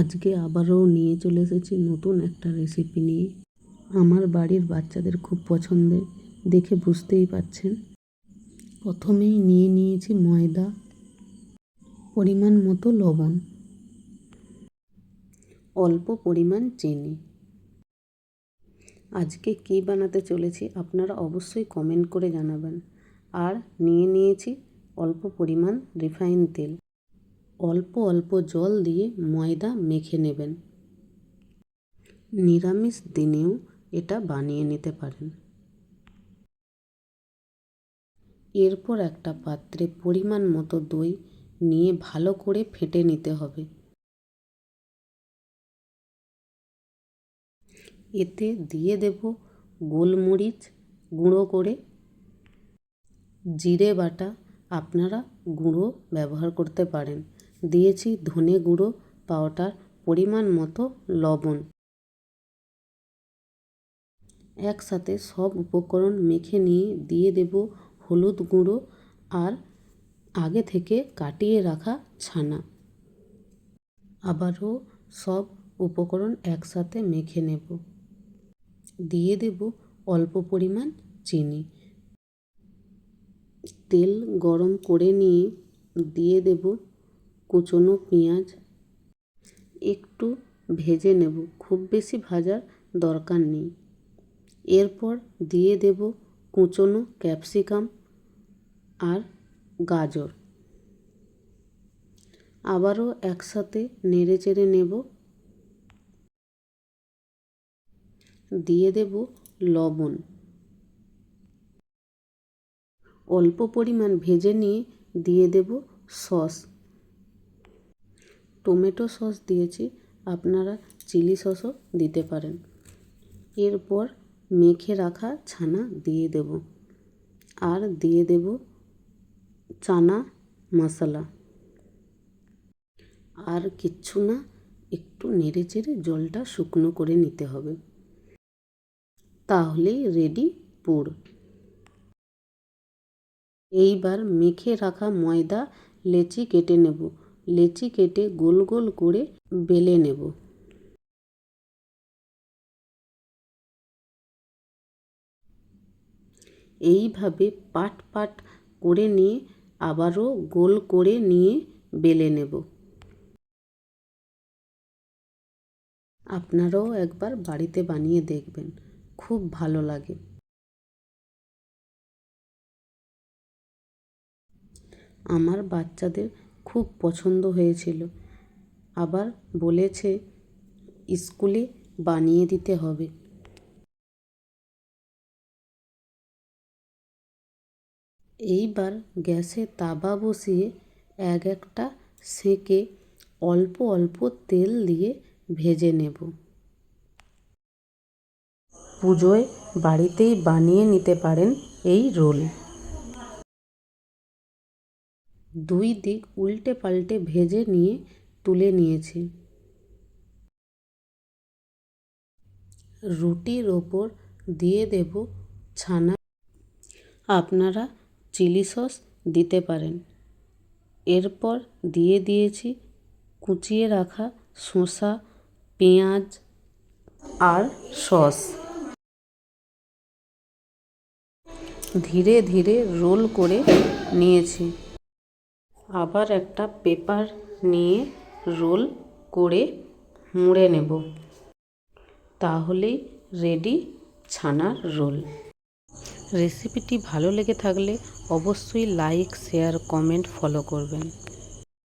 আজকে আবারও নিয়ে চলে এসেছি নতুন একটা রেসিপি নিয়ে। আমার বাড়ির বাচ্চাদের খুব পছন্দের, দেখে বুঝতেই পারছেন। প্রথমেই নিয়ে নিয়েছি ময়দা, পরিমাণ মতো লবণ, অল্প পরিমাণ চিনি। আজকে কী বানাতে চলেছি আপনারা অবশ্যই কমেন্ট করে জানাবেন। আর নিয়ে নিয়েছি অল্প পরিমাণ রিফাইন তেল। অল্প অল্প জল দিয়ে ময়দা মেখে নেবেন। নিরামিষ দিনেও এটা বানিয়ে নিতে পারেন। এরপর একটা পাত্রে পরিমাণ মতো দই নিয়ে ভালো করে ফেটে নিতে হবে। এতে দিয়ে দেব গোলমরিচ গুঁড়ো করে। জিরে বাটা আপনারা গুঁড়ো ব্যবহার করতে পারেন। দিয়েছি ধনে গুঁড়ো পাউডার পরিমাণ মতো লবণ। একসাথে সব উপকরণ মেখে নিয়ে দিয়ে দেব হলুদ গুঁড়ো আর আগে থেকে কাটিয়ে রাখা ছানা। আবারও সব উপকরণ একসাথে মেখে নেব। দিয়ে দেব অল্প পরিমাণ চিনি। তেল গরম করে নিয়ে দিয়ে দেব কুচনো পেঁয়াজ একটু ভেজে নেব। খুব বেশি ভাজার দরকার নেই। এরপর দিয়ে দেব কুচনো ক্যাপসিকাম আর গাজর। আবারও একসাথে নেড়ে চেড়ে নেব। দিয়ে দেব লবণ। অল্প পরিমাণ ভেজে নিয়ে দিয়ে দেব সস। টমেটো সস দিয়েছি, আপনারা চিলি সসও দিতে পারেন। এরপর মেখে রাখা ছানা দিয়ে দেব। আর দিয়ে দেব চানা মশলা। আর কিচ্ছু না, একটু নেড়ে চেড়ে জলটা শুকনো করে নিতে হবে। তাহলেই রেডি পুর। এইবার মেখে রাখা ময়দা, লেচি কেটে নেব। লেচি কেটে গোল গোল করে বেলে নেব। এইভাবে পাট পাট করে নিয়ে আবারও গোল করে নিয়ে বেলে নেব। আপনারাও একবার বাড়িতে বানিয়ে দেখবেন, খুব ভালো লাগে। আমার বাচ্চাদের খুব পছন্দ হয়েছিল। আবার বলেছে, স্কুলে বানিয়ে দিতে হবে। এইবার গ্যাসে তাবা বসিয়ে এক একটা সেঁকে অল্প অল্প তেল দিয়ে ভেজে নেব। পুজোয় বাড়িতেই বানিয়ে নিতে পারেন এই রোল। দুই দিক উল্টে পাল্টে ভেজে নিয়ে তুলে নিয়েছি। রুটির ওপর দিয়ে দেব ছানা। আপনারা চিলি সস দিতে পারেন। এরপর দিয়ে দিয়েছি কুচিয়ে রাখা শসা, পেঁয়াজ আর সস। ধীরে ধীরে রোল করে নিয়েছি। আবার একটা পেপার নিয়ে রোল করে মুড়ে নেব। তাহলেই রেডি ছানার রোল। রেসিপিটি ভালো লেগে থাকলে অবশ্যই লাইক, শেয়ার, কমেন্ট, ফলো করবেন।